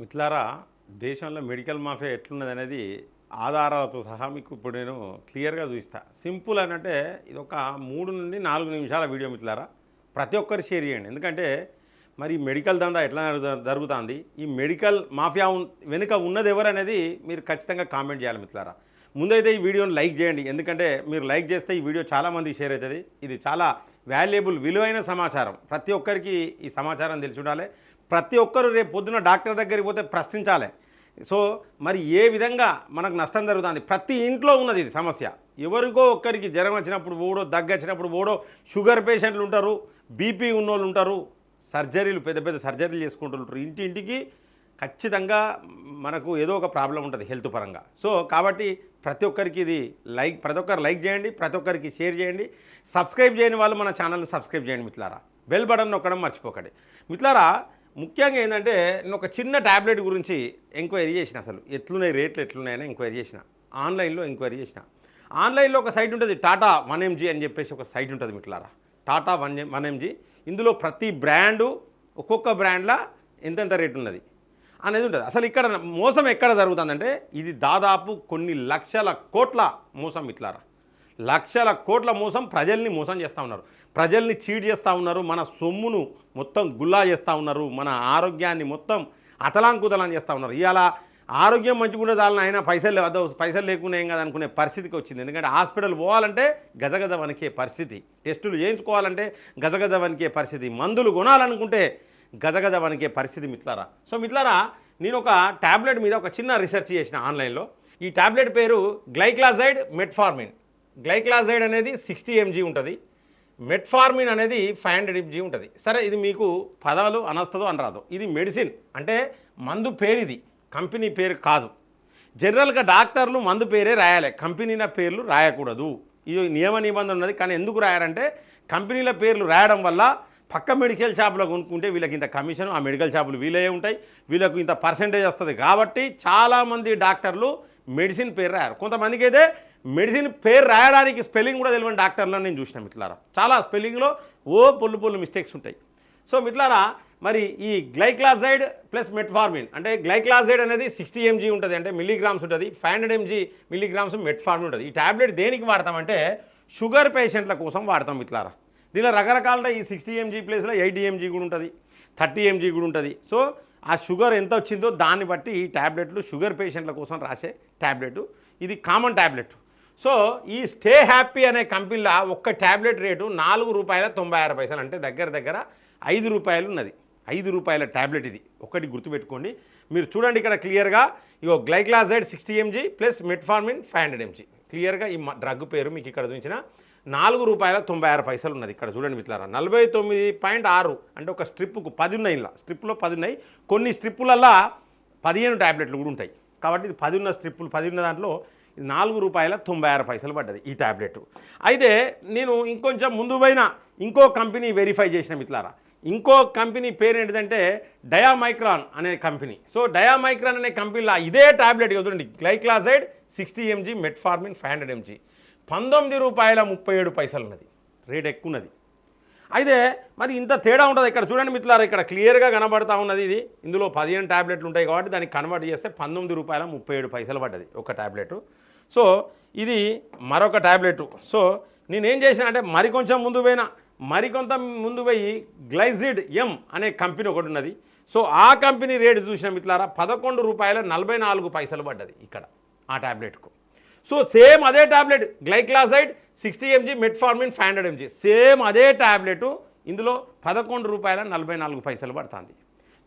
మిత్రులారా దేశంలో medical mafia ఎట్లున్నది అనేది ఆధారాలతో సహా మీకు ఇప్పుడు నేను క్లియర్గా చూపిస్తా. సింపుల్ అని అంటే ఇది ఒక మూడు నుండి నాలుగు నిమిషాల వీడియో మిత్రులారా. ప్రతి ఒక్కరు షేర్ చేయండి. ఎందుకంటే మరి మెడికల్ దందా ఎట్లా జరుగుతుంది? ఈ మెడికల్ మాఫియా వెనుక ఉన్నది ఎవరనేది మీరు ఖచ్చితంగా కామెంట్ చేయాలి మిత్రులారా. ముందైతే ఈ వీడియోని లైక్ చేయండి. ఎందుకంటే మీరు లైక్ చేస్తే ఈ వీడియో చాలామందికి షేర్ అవుతుంది. ఇది చాలా వాల్యుయబుల్ విలువైన సమాచారం. ప్రతి ఒక్కరికి ఈ సమాచారం తెలిసి ఉండాలి. ప్రతి ఒక్కరు రేపు పొద్దున డాక్టర్ దగ్గరికి పోతే ప్రశ్నించాలి. సో మరి ఏ విధంగా మనకు నష్టం జరుగుతుంది? ప్రతి ఇంట్లో ఉన్నది ఇది సమస్య. ఎవరికో ఒక్కరికి జ్వరం వచ్చినప్పుడు ఓడో దగ్గు వచ్చినప్పుడు ఓడో షుగర్ పేషెంట్లు ఉంటారు బీపీ ఉన్నోళ్ళు ఉంటారు సర్జరీలు పెద్ద పెద్ద సర్జరీలు చేసుకుంటుంటారు ఇంటి ఇంటికి ఖచ్చితంగా మనకు ఏదో ఒక ప్రాబ్లం ఉంటుంది హెల్త్ పరంగా. సో కాబట్టి ప్రతి ఒక్కరికి ఇది లైక్ ప్రతి ఒక్కరు లైక్ చేయండి ప్రతి ఒక్కరికి షేర్ చేయండి. సబ్స్క్రైబ్ చేయని వాళ్ళు మన ఛానల్ని సబ్స్క్రైబ్ చేయండి మిత్రులారా. బెల్ బటన్ నొక్కడం మర్చిపోకండి. మిత్రులారా ముఖ్యంగా ఏంటంటే నేను ఒక చిన్న ట్యాబ్లెట్ గురించి ఎంక్వైరీ చేసిన అసలు. ఎట్లున్నాయి రేట్లు ఎట్లున్నాయని ఎంక్వైరీ చేసిన. ఆన్లైన్లో ఎంక్వైరీ చేసిన. ఆన్లైన్లో ఒక సైట్ ఉంటుంది టాటా వన్ ఎంజీ అని చెప్పేసి ఒక సైట్ ఉంటుంది మిట్లారా. Tata one one MG. ఇందులో ప్రతి బ్రాండు ఒక్కొక్క బ్రాండ్లా ఎంతెంత రేట్ ఉన్నది అనేది ఉంటుంది. అసలు ఇక్కడ మోసం ఎక్కడ జరుగుతుందంటే ఇది దాదాపు కొన్ని లక్షల కోట్ల మోసం ఇట్లారా లక్షల కోట్ల మోసం ప్రజల్ని మోసం చేస్తూ ఉన్నారు. ప్రజల్ని చీడ్ చేస్తూ ఉన్నారు మన సొమ్మును మొత్తం గుల్లా చేస్తూ ఉన్నారు మన ఆరోగ్యాన్ని మొత్తం అతలాంకుతలం చేస్తూ ఉన్నారు. ఇవాళ ఆరోగ్యం మంచిగా దాని అయినా పైసలు అదో పైసలు లేకుండా ఏం కదా అనుకునే పరిస్థితికి వచ్చింది. ఎందుకంటే హాస్పిటల్ పోవాలంటే గజగజ వణికే పరిస్థితి. టెస్టులు చేయించుకోవాలంటే గజగజ వణికే పరిస్థితి. మందులు కొనాలనుకుంటే గజగజ వణికే పరిస్థితి మిట్లారా సో మిట్లారా నేను ఒక ట్యాబ్లెట్ మీద ఒక చిన్న రీసెర్చ్ చేసిన ఆన్లైన్లో. ఈ ట్యాబ్లెట్ పేరు గ్లైక్లాజైడ్ మెట్ఫార్మిన్. గ్లైక్లాజైడ్ అనేది సిక్స్టీ ఎంజీ ఉంటుంది. మెట్ఫార్మిన్ అనేది ఫైవ్ హండ్రెడ్ ఎంజీ ఉంటుంది. సరే ఇది మీకు పదాలు అనస్తుందో అనరాదు. ఇది మెడిసిన్. అంటే మందు పేరు ఇది కంపెనీ పేరు కాదు. జనరల్గా డాక్టర్లు మందు పేరే రాయాలి. కంపెనీల పేర్లు రాయకూడదు. ఇది నియమ నిబంధన ఉన్నది. కానీ ఎందుకు రాయారంటే కంపెనీల పేర్లు రాయడం వల్ల పక్క మెడికల్ షాపులో కొనుక్కుంటే వీళ్ళకి ఇంత కమిషన్ ఆ మెడికల్ షాపులు వీలే ఉంటాయి. వీళ్ళకు ఇంత పర్సెంటేజ్ వస్తుంది. కాబట్టి చాలామంది డాక్టర్లు మెడిసిన్ పేరు రాయారు. కొంతమందికి అయితే మెడిసిన్ పేరు రాయడానికి స్పెల్లింగ్ కూడా తెలియని డాక్టర్లను నేను చూసిన మిట్లారా చాలా స్పెల్లింగ్లో ఓ పొల్లు పొల్లు మిస్టేక్స్ ఉంటాయి. సో మిట్లారా మరి ఈ గ్లైక్లాజైడ్ ప్లస్ మెట్ఫార్మిన్ అంటే గ్లైక్లాజైడ్ అనేది సిక్స్టీ ఎంజీ ఉంటుంది అంటే మిల్లీగ్రామ్స్ ఉంటుంది five hundred MG milligrams metformin ఉంటుంది. ఈ ట్యాబ్లెట్ దేనికి వాడతామంటే షుగర్ పేషెంట్ల కోసం వాడతాం మిట్లారా దీనిలో రకరకాల ఈ సిక్స్టీ ఎంజీ ప్లేస్లో ఎయిటీ ఎంజీ కూడా ఉంటుంది థర్టీ ఎంజీ కూడా ఉంటుంది. సో ఆ షుగర్ ఎంత వచ్చిందో దాన్ని బట్టి ఈ ట్యాబ్లెట్లు షుగర్ పేషెంట్ల కోసం రాసే ట్యాబ్లెట్ ఇది కామన్ ట్యాబ్లెట్ సో ఈ స్టే హ్యాపీ అనే కంపెనీలో ఒక్క ట్యాబ్లెట్ రేటు నాలుగు రూపాయల తొంభై ఆరు పైసలు. అంటే దగ్గర దగ్గర ఐదు రూపాయలు ఉన్నది. ఐదు రూపాయల ట్యాబ్లెట్ ఇది. ఒకటి గుర్తుపెట్టుకోండి. మీరు చూడండి ఇక్కడ క్లియర్గా. ఇగో gliclazide sixty MG plus metformin five hundred MG. క్లియర్గా ఈ డ్రగ్ పేరు మీకు ఇక్కడ చూపించిన నాలుగు రూపాయల తొంభై ఆరు పైసలు ఉన్నది ఇక్కడ చూడండి మిత్రులారా. నలభై తొమ్మిది పాయింట్ ఆరు అంటే ఒక స్ట్రిప్కు పది ఉన్నాయి ఇలా. స్ట్రిప్లో పది ఉన్నాయి కొన్ని స్ట్రిప్పులల్లా పదిహేను ట్యాబ్లెట్లు కూడా ఉంటాయి. కాబట్టి ఇది పది ఉన్న స్ట్రిప్పులు పది ఉన్న దాంట్లో నాలుగు రూపాయల తొంభై ఆరు పైసలు పడ్డది ఈ ట్యాబ్లెట్ అయితే నేను ఇంకొంచెం ముందు పోయిన ఇంకో కంపెనీ వెరిఫై చేసిన మిత్రులారా ఇంకో కంపెనీ పేరు ఏంటిదంటే డయామైక్రాన్ అనే కంపెనీ. సో డయామైక్రాన్ అనే కంపెనీలో ఇదే ట్యాబ్లెట్ చూడండి gliclazide sixty MG metformin five hundred MG. పంతొమ్మిది రూపాయల ముప్పై ఏడు పైసలు ఉన్నది రేట్ ఎక్కువ ఉన్నది అయితే మరి ఇంత తేడా ఉంటుంది ఇక్కడ? చూడండి మిత్రులారా ఇక్కడ క్లియర్గా కనబడతా ఉన్నది ఇది. ఇందులో పదిహేను ట్యాబ్లెట్లు ఉంటాయి కాబట్టి దానికి కన్వర్ట్ చేస్తే పంతొమ్మిది రూపాయల ముప్పై ఏడు పైసలు పడ్డది ఒక ట్యాబ్లెట్ సో ఇది మరొక ట్యాబ్లెట్ సో నేనేం చేసిన అంటే మరి కొంచెం ముందు పోయినా మరికొంత ముందు పోయి గ్లైజిడ్ ఎం అనే కంపెనీ ఒకటి ఉన్నది. సో ఆ కంపెనీ రేటు చూసిన మిట్లారా పదకొండు రూపాయల నలభై నాలుగు పైసలు పడ్డది ఇక్కడ ఆ ట్యాబ్లెట్కు సో సేమ్ అదే tablet gliclazide sixty MG metformin five hundred MG. Same అదే ట్యాబ్లెట్ ఇందులో పదకొండు రూపాయల నలభై నాలుగు పైసలు పడుతుంది.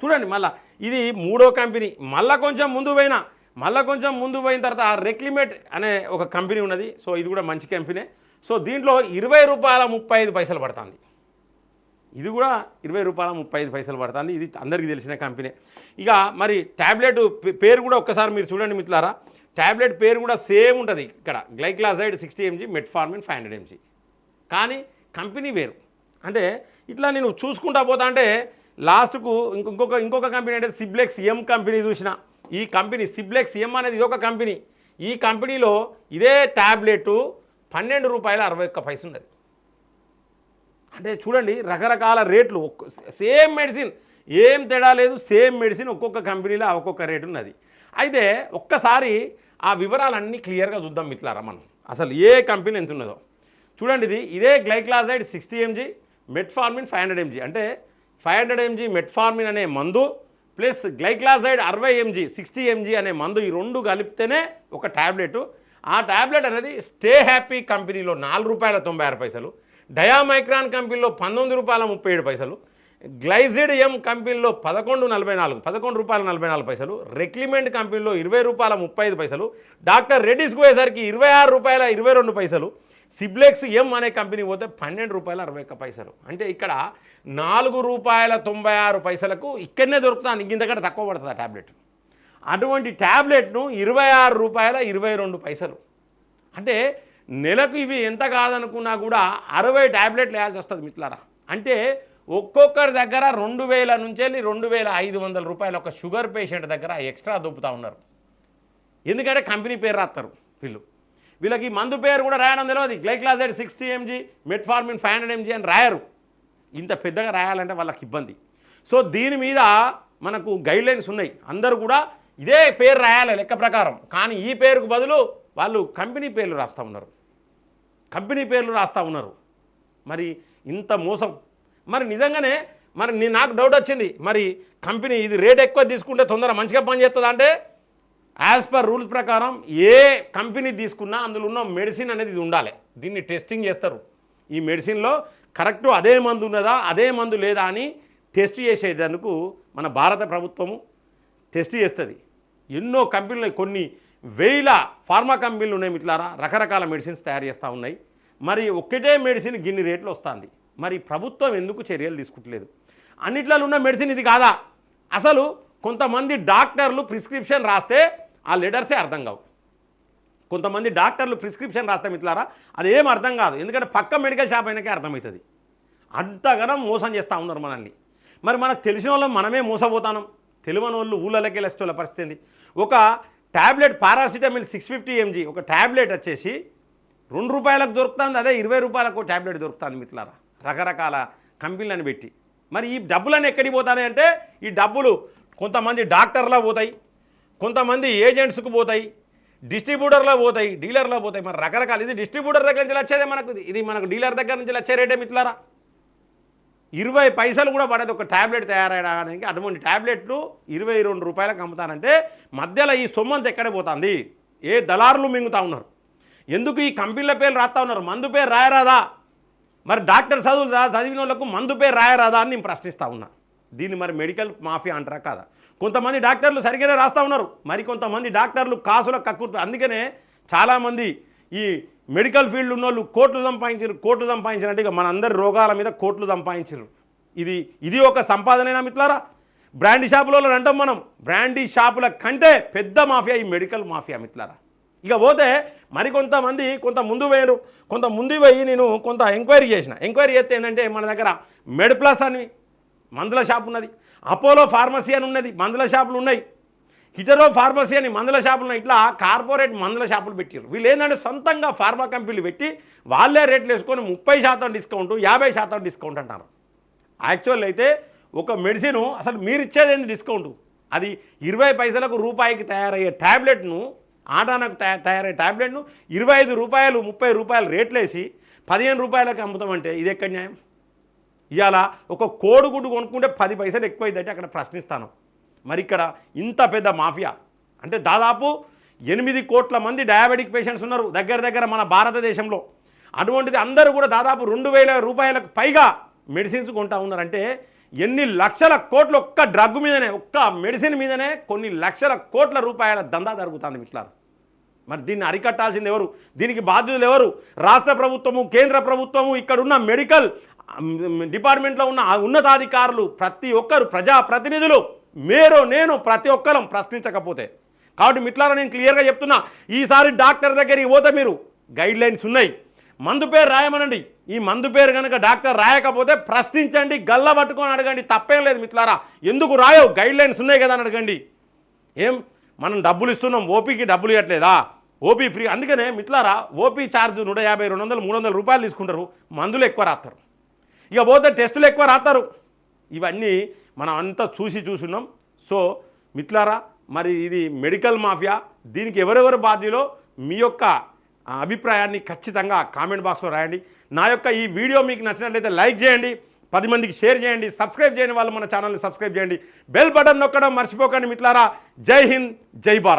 చూడండి మళ్ళీ ఇది మూడో కంపెనీ. మళ్ళీ కొంచెం ముందు పోయినా మళ్ళీ కొంచెం ముందు పోయిన తర్వాత రెక్లిమేట్ అనే ఒక కంపెనీ ఉన్నది. సో ఇది కూడా మంచి కంపెనీ. సో దీంట్లో ఇరవై రూపాయల ముప్పై ఐదు పైసలు పడుతుంది. ఇది కూడా ఇరవై రూపాయల ముప్పై ఐదు పైసలు పడుతుంది. ఇది అందరికీ తెలిసిన కంపెనీ. ఇక మరి ట్యాబ్లెట్ పేరు కూడా ఒక్కసారి మీరు చూడండి మిత్రులారా. ట్యాబ్లెట్ పేరు కూడా సేమ్ ఉంటుంది ఇక్కడ. Gliclazide sixty MG metformin five hundred MG. కానీ కంపెనీ వేరు. అంటే ఇట్లా నేను చూసుకుంటా పోతా అంటే లాస్ట్కు ఇంకొక ఇంకొక కంపెనీ అంటే సిబ్లెక్స్ ఎం కంపెనీ చూసిన. ఈ కంపెనీ సిబ్లెక్స్ ఎం అనేది ఇది ఒక కంపెనీ. ఈ కంపెనీలో ఇదే ట్యాబ్లెట్ పన్నెండు రూపాయల అరవై ఒక్క పైసలు ఉన్నది. అంటే చూడండి రకరకాల రేట్లు సేమ్ మెడిసిన్ ఏం తేడా లేదు సేమ్ మెడిసిన్ ఒక్కొక్క కంపెనీలో ఒక్కొక్క రేటు ఉన్నది. అయితే ఒక్కసారి ఆ వివరాలన్నీ క్లియర్గా చూద్దాం మిత్రులారా మనం. అసలు ఏ కంపెనీ ఎంత ఉన్నదో. చూడండి ఇది ఇదే gliclazide sixty MG metformin five hundred MG. అంటే ఫైవ్ హండ్రెడ్ ఎంజీ మెట్ఫార్మిన్ అనే మందు ప్లస్ గ్లైక్లాసైడ్ అరవై ఎంజీ సిక్స్టీ ఎంజీ అనే మందు ఈ రెండు కలిపితేనే ఒక ట్యాబ్లెట్ ఆ ట్యాబ్లెట్ అనేది స్టే హ్యాపీ కంపెనీలో నాలుగు రూపాయల తొంభై ఆరు పైసలు డయామైక్రాన్ కంపెనీలో పంతొమ్మిది రూపాయల ముప్పై ఏడు పైసలు గ్లైజిడ్ ఎం కంపెనీలో పదకొండు నలభై నాలుగు పదకొండు రూపాయల నలభై నాలుగు పైసలు రెక్లిమెంట్ కంపెనీలో ఇరవై రూపాయల ముప్పై ఐదు పైసలు డాక్టర్ రెడ్డిస్కి పోయేసరికి ఇరవై ఆరు రూపాయల ఇరవై రెండు పైసలు సిబ్లెక్స్ ఎం అనే కంపెనీ పోతే పన్నెండు రూపాయల అరవై ఒక్క పైసలు. అంటే ఇక్కడ నాలుగు రూపాయల తొంభై ఆరు పైసలకు ఇక్కడనే దొరుకుతుంది. ఇంతకంటే తక్కువ పడుతుంది ఆ ట్యాబ్లెట్ అటువంటి ట్యాబ్లెట్ను ఇరవై ఆరు రూపాయల ఇరవై రెండు పైసలు. అంటే నెలకు ఇవి ఎంత కాదనుకున్నా కూడా అరవై ట్యాబ్లెట్లు వేయాల్సి వస్తుంది మిత్రులారా. అంటే ఒక్కొక్కరి దగ్గర రెండు వేల నుంచి వెళ్ళి రెండు వేల ఐదు వందల రూపాయల ఒక షుగర్ పేషెంట్ దగ్గర ఎక్స్ట్రా దొప్పుతూ ఉన్నారు. ఎందుకంటే కంపెనీ పేరు రాస్తారు వీళ్ళు. వీళ్ళకి మందు పేరు కూడా రాయడం తెలియదు gliclazide sixty MG metformin five hundred MG అని రాయరు. ఇంత పెద్దగా రాయాలంటే వాళ్ళకి ఇబ్బంది. సో దీని మీద మనకు గైడ్లైన్స్ ఉన్నాయి. అందరూ కూడా ఇదే పేరు రాయాలి లెక్క ప్రకారం. కానీ ఈ పేరుకు బదులు వాళ్ళు కంపెనీ పేర్లు రాస్తూ ఉన్నారు. కంపెనీ పేర్లు రాస్తూ ఉన్నారు. మరి ఇంత మోసం. మరి నిజంగానే మరి నీ నాకు డౌట్ వచ్చింది. మరి కంపెనీ ఇది రేట్ ఎక్కువ తీసుకుంటే తొందర మంచిగా పనిచేస్తుంది అంటే యాజ్ పర్ రూల్స్ ప్రకారం ఏ కంపెనీ తీసుకున్నా అందులో ఉన్న మెడిసిన్ అనేది ఇది ఉండాలి. దీన్ని టెస్టింగ్ చేస్తారు. ఈ మెడిసిన్లో కరెక్ట్ అదే మందు ఉన్నదా అదే మందు లేదా అని టెస్ట్ చేసేందుకు మన భారత ప్రభుత్వము టెస్ట్ చేస్తుంది. ఎన్నో కంపెనీలు కొన్ని వేల ఫార్మా కంపెనీలు ఉన్నాయి మిట్లారా రకరకాల మెడిసిన్స్ తయారు చేస్తూ ఉన్నాయి. మరి ఒక్కటే మెడిసిన్ గిన్ని రేట్లు వస్తుంది. మరి ప్రభుత్వం ఎందుకు చర్యలు తీసుకుంటలేదు? అన్నిట్లలో ఉన్న మెడిసిన్ ఇది కాదా? అసలు కొంతమంది డాక్టర్లు ప్రిస్క్రిప్షన్ రాస్తే ఆ లెటర్సే అర్థం కావు. కొంతమంది డాక్టర్లు ప్రిస్క్రిప్షన్ రాస్తాం ఇట్లారా అది ఏం అర్థం కాదు. ఎందుకంటే పక్క మెడికల్ షాప్ అయినాకే అర్థమవుతుంది. అంతగానం మోసం చేస్తూ ఉన్నారు మనల్ని. మరి మనకు తెలిసిన వాళ్ళం మనమే మోసపోతాం తెలియని వాళ్ళు ఊళ్ళకి వెళ్ళేస్తోళ్ళ పరిస్థితి ఏంది? ఒక tablet paracetamol six fifty MG ఒక ట్యాబ్లెట్ వచ్చేసి రెండు రూపాయలకు దొరుకుతుంది అదే ఇరవై రూపాయలకు ట్యాబ్లెట్ దొరుకుతుంది మిత్రులారా. రకరకాల కంపెనీలను పెట్టి. మరి ఈ డబ్బులను ఎక్కడికి పోతాయి అంటే ఈ డబ్బులు కొంతమంది డాక్టర్లా పోతాయి కొంతమంది ఏజెంట్స్కు పోతాయి డిస్ట్రిబ్యూటర్లో పోతాయి డీలర్లో పోతాయి. మరి రకరకాలు. ఇది డిస్ట్రిబ్యూటర్ దగ్గర నుంచి వచ్చేదే మనకు. ఇది మనకు డీలర్ దగ్గర నుంచి వచ్చే రేటే మిత్రులారా? ఇరవై పైసలు కూడా పడేది. ఒక ట్యాబ్లెట్ తయారయడానికి అటువంటి ట్యాబ్లెట్లు ఇరవై రెండు రూపాయలకు అమ్ముతానంటే మధ్యలో ఈ సొమ్మంత ఎక్కడ పోతుంది? ఏ దళారులు మింగుతా ఉన్నారు. ఎందుకు ఈ కంపెనీల పేర్లు రాస్తా ఉన్నారు? మందు పేరు రాయరాదా? మరి డాక్టర్ చదువు చదివిన వాళ్ళకు మందు పేరు రాయరాదా అని నేను ప్రశ్నిస్తా ఉన్నా. దీన్ని మరి మెడికల్ మాఫియా అంటారా కాదా? కొంతమంది డాక్టర్లు సరిగ్గానే రాస్తా ఉన్నారు. మరి కొంతమంది డాక్టర్లు కాసుల కక్కుతారు అందుకనే చాలామంది ఈ మెడికల్ ఫీల్డ్ ఉన్నోళ్ళు కోట్లు సంపాదించారు కోట్లు సంపాదించినట్టు ఇక మనందరి రోగాల మీద కోట్లు సంపాదించారు ఇది ఇది ఒక సంపాదనైనా మిత్రులారా? బ్రాండీ షాపులలో అంటాం మనం. బ్రాండీ షాపుల కంటే పెద్ద మాఫియా ఈ మెడికల్ మాఫియా మిత్రులారా. ఇక పోతే మరికొంతమంది కొంత ముందు పోయారు కొంత ముందు పోయి నేను కొంత ఎంక్వైరీ చేసిన. ఎంక్వైరీ చేస్తే ఏంటంటే మన దగ్గర మెడ్ ప్లస్ అని మందుల షాప్ ఉన్నది. అపోలో ఫార్మసీ అని ఉన్నది మందుల షాపులు ఉన్నాయి. హిటరో ఫార్మసీ అని మందుల షాపులు ఉన్నాయి. ఇట్లా కార్పొరేట్ మందుల షాపులు పెట్టారు వీళ్ళు ఏంటంటే సొంతంగా ఫార్మా కంపెనీలు పెట్టి వాళ్ళే రేట్లు వేసుకొని ముప్పై శాతం డిస్కౌంట్ యాభై శాతం డిస్కౌంట్ అంటారు. యాక్చువల్ అయితే ఒక మెడిసిన్ అసలు మీరు ఇచ్చేది ఏంది డిస్కౌంట్? అది ఇరవై పైసలకు రూపాయికి తయారయ్యే ట్యాబ్లెట్ను ఆటానకు తయారయ్యే ట్యాబ్లెట్ను ఇరవై ఐదు రూపాయలు ముప్పై రూపాయలు రేట్లేసి పదిహేను రూపాయలకు అమ్ముతామంటే ఇది ఎక్కడ న్యాయం? ఇవాళ ఒక కోడిగుడ్డు కొనుక్కుంటే పది పైసలు ఎక్కువైందంటే అక్కడ ప్రశ్నిస్తాను. మరి ఇక్కడ ఇంత పెద్ద మాఫియా. అంటే దాదాపు ఎనిమిది కోట్ల మంది డయాబెటిక్ పేషెంట్స్ ఉన్నారు దగ్గర దగ్గర మన భారతదేశంలో. అటువంటిది అందరూ కూడా దాదాపు రెండు వేల రూపాయలకు పైగా మెడిసిన్స్ కొంటా ఉన్నారంటే ఎన్ని లక్షల కోట్లు ఒక్క డ్రగ్ మీదనే ఒక్క మెడిసిన్ మీదనే కొన్ని లక్షల కోట్ల రూపాయల దందా జరుగుతుంది మిట్లారు మరి దీన్ని అరికట్టాల్సింది ఎవరు? దీనికి బాధ్యులు ఎవరు? రాష్ట్ర ప్రభుత్వము కేంద్ర ప్రభుత్వము ఇక్కడ ఉన్న మెడికల్ డిపార్ట్మెంట్లో ఉన్న ఉన్నతాధికారులు ప్రతి ఒక్కరు ప్రజా ప్రతినిధులు మీరు నేను ప్రతి ఒక్కరం ప్రశ్నించకపోతే. కాబట్టి మిట్లారా నేను క్లియర్గా చెప్తున్నా ఈసారి డాక్టర్ దగ్గరికి పోతే మీరు గైడ్ లైన్స్ ఉన్నాయి. మందు పేరు రాయమనండి. ఈ మందు పేరు కనుక డాక్టర్ రాయకపోతే ప్రశ్నించండి గల్ల పట్టుకొని అడగండి తప్పేం లేదు మిట్లారా. ఎందుకు రాయవు? గైడ్ లైన్స్ ఉన్నాయి కదా అని అడగండి. ఏం? మనం డబ్బులు ఇస్తున్నాం ఓపీకి డబ్బులు ఇవ్వట్లేదా? OP free. అందుకనే మిట్లారా ఓపీ ఛార్జ్ నూట యాభై రెండు వందలు మూడు వందల రూపాయలు తీసుకుంటారు మందులు ఎక్కువ రాస్తారు. ఇక పోతే టెస్టులు ఎక్కువ రాస్తారు. ఇవన్నీ మనం అంతా చూసి చూసున్నాం. సో మిత్లారా మరి ఇది మెడికల్ మాఫియా. దీనికి ఎవరెవరు బాధ్యులో? మీ యొక్క అభిప్రాయాన్ని ఖచ్చితంగా కామెంట్ బాక్స్లో రాయండి. నా యొక్క ఈ వీడియో మీకు నచ్చినట్లయితే లైక్ చేయండి. పది మందికి షేర్ చేయండి. సబ్స్క్రైబ్ చేయని వాళ్ళు మన ఛానల్ని సబ్స్క్రైబ్ చేయండి. బెల్ బటన్ నొక్కడం మర్చిపోకండి మిత్లారా జై హింద్ జై భారత్.